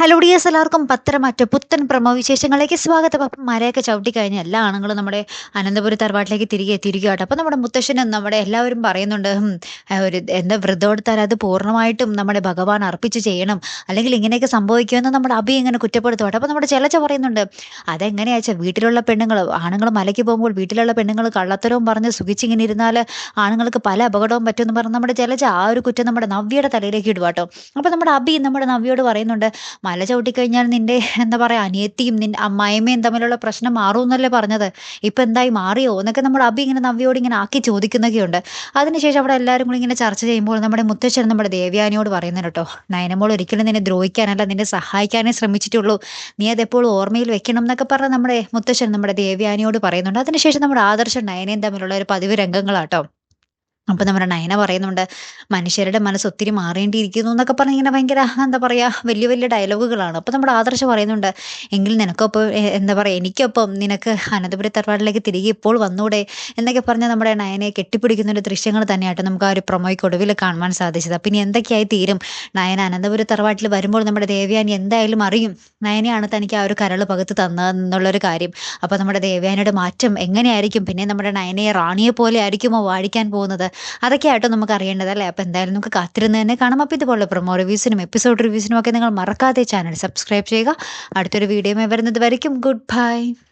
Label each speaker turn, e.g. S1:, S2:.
S1: Hello D S എല്ലാവർക്കും പത്തരമാറ്റ പുത്തൻ പ്രമവിശേഷങ്ങളിലേക്ക് സ്വാഗതം. അപ്പം മരയൊക്കെ ചവിട്ടി കഴിഞ്ഞ എല്ലാ ആണുങ്ങളും നമ്മുടെ അനന്തപുരി തറവാട്ടിലേക്ക് തിരികെ എത്തിയിരിക്കുക കേട്ടോ അപ്പം നമ്മുടെ മുത്തശ്ശനും നമ്മുടെ എല്ലാവരും പറയുന്നുണ്ട് ഒരു എന്താ വ്രതമെടുത്താൽ അത് പൂർണമായിട്ടും നമ്മുടെ ഭഗവാൻ അർപ്പിച്ച് ചെയ്യണം. അല്ലെങ്കിൽ ഇങ്ങനെയൊക്കെ സംഭവിക്കുമെന്ന് നമ്മുടെ അഭി ഇങ്ങനെ കുറ്റപ്പെടുത്തുവാട്ടെ അപ്പം നമ്മുടെ ചിലച്ച പറയുന്നുണ്ട് അതെങ്ങനെയാച്ചാൽ വീട്ടിലുള്ള പെണ്ണുങ്ങൾ ആണുങ്ങൾ മലയ്ക്ക് പോകുമ്പോൾ വീട്ടിലുള്ള പെണ്ണുങ്ങൾ കള്ളത്തരവും പറഞ്ഞ് സുഖിച്ചിങ്ങനെ ഇരുന്നാൽ ആണുങ്ങൾക്ക് പല അപകടവും പറ്റുമെന്ന് പറഞ്ഞ് നമ്മുടെ ചിലച്ച ആ ഒരു കുറ്റം നമ്മുടെ നവ്യയുടെ തലയിലേക്ക് ഇടുവാട്ടോ. അപ്പം നമ്മുടെ അഭി നമ്മുടെ നവ്യയോട് പറയുന്നുണ്ട് മല ചവിട്ടിക്കഴിഞ്ഞാൽ നിന്റെ എന്താ പറയാ അനിയത്തിയും നിന്റെ അമ്മായിമ്മയും തമ്മിലുള്ള പ്രശ്നം മാറുമെന്നല്ലേ പറഞ്ഞത്. ഇപ്പൊ എന്തായി? മാറിയോ? എന്നൊക്കെ നമ്മുടെ അബി ഇങ്ങനെ നവ്യോട് ഇങ്ങനെ ആക്കി ചോദിക്കുന്നൊക്കെയുണ്ട്. അതിനുശേഷം അവിടെ എല്ലാവരും കൂടി ഇങ്ങനെ ചർച്ച ചെയ്യുമ്പോൾ നമ്മുടെ മുത്തശ്ശൻ നമ്മുടെ ദേവ്യാനിയോട് പറയുന്നത് കേട്ടോ. നയനമോൾ ഒരിക്കലും നിന്നെ ദ്രോഹിക്കാനല്ല നിന്നെ സഹായിക്കാനേ ശ്രമിച്ചിട്ടുള്ളൂ. നീ അതെപ്പോഴും ഓർമ്മയിൽ വെക്കണം എന്നൊക്കെ പറഞ്ഞ് നമ്മുടെ മുത്തശ്ശൻ നമ്മുടെ ദേവ്യാനിയോട് പറയുന്നുണ്ട്. അതിനുശേഷം നമ്മുടെ ആദർശം നയനയും തമ്മിലുള്ള ഒരു പതിവ് രംഗങ്ങളാട്ടോ. അപ്പൊ നമ്മുടെ നയന പറയുന്നുണ്ട് മനുഷ്യരുടെ മനസ്സ് ഒത്തിരി മാറേണ്ടിയിരിക്കുന്നു എന്നൊക്കെ പറഞ്ഞ് ഇങ്ങനെ ഭയങ്കര എന്താ പറയാ വലിയ വലിയ ഡയലോഗുകളാണ്. അപ്പൊ നമ്മുടെ ആദർശം പറയുന്നുണ്ട് എങ്കിൽ നിനക്കൊപ്പം എന്താ പറയാ എനിക്കൊപ്പം നിനക്ക് അനന്തപുരി തറവാടിലേക്ക് തിരികെ ഇപ്പോൾ വന്നൂടെ? എന്നൊക്കെ പറഞ്ഞ് നമ്മുടെ നയനയെ കെട്ടിപ്പിടിക്കുന്ന ഒരു ദൃശ്യങ്ങൾ തന്നെയായിട്ട് നമുക്ക് ആ ഒരു പ്രൊമോയ്ക്ക് ഒടുവിൽ കാണുവാൻ സാധിച്ചത്. ഇനി എന്തൊക്കെയായി തീരും? നയന അനന്തപുരി തറവാട്ടിൽ വരുമ്പോൾ നമ്മുടെ ദേവയാനി എന്തായാലും അറിയും നയനയാണ് തനിക്ക് ആ ഒരു കരൾ പകുത്ത് തന്നതെന്നുള്ളൊരു കാര്യം. അപ്പോൾ നമ്മുടെ ദേവയാനിയുടെ മാറ്റം എങ്ങനെയായിരിക്കും? പിന്നെ നമ്മുടെ നയനയെ റാണിയെ പോലെ ആയിരിക്കുമോ വാഴിക്കാൻ പോകുന്നത്? അതൊക്കെ ആയിട്ട് നമുക്ക് അറിയേണ്ടതല്ലേ അപ്പോൾ എന്തായാലും നമുക്ക് കാത്തിരുന്ന് തന്നെ കാണാം. അപ്പോൾ ഇതുപോലെ പ്രൊമോ റിവ്യൂസിനും എപ്പിസോഡ് റിവ്യൂസിനും ഒക്കെ നിങ്ങൾ മറക്കാതെ ചാനൽ സബ്സ്ക്രൈബ് ചെയ്യുക. അടുത്തൊരു വീഡിയോ വരുന്നത് വരയ്ക്കും. Good bye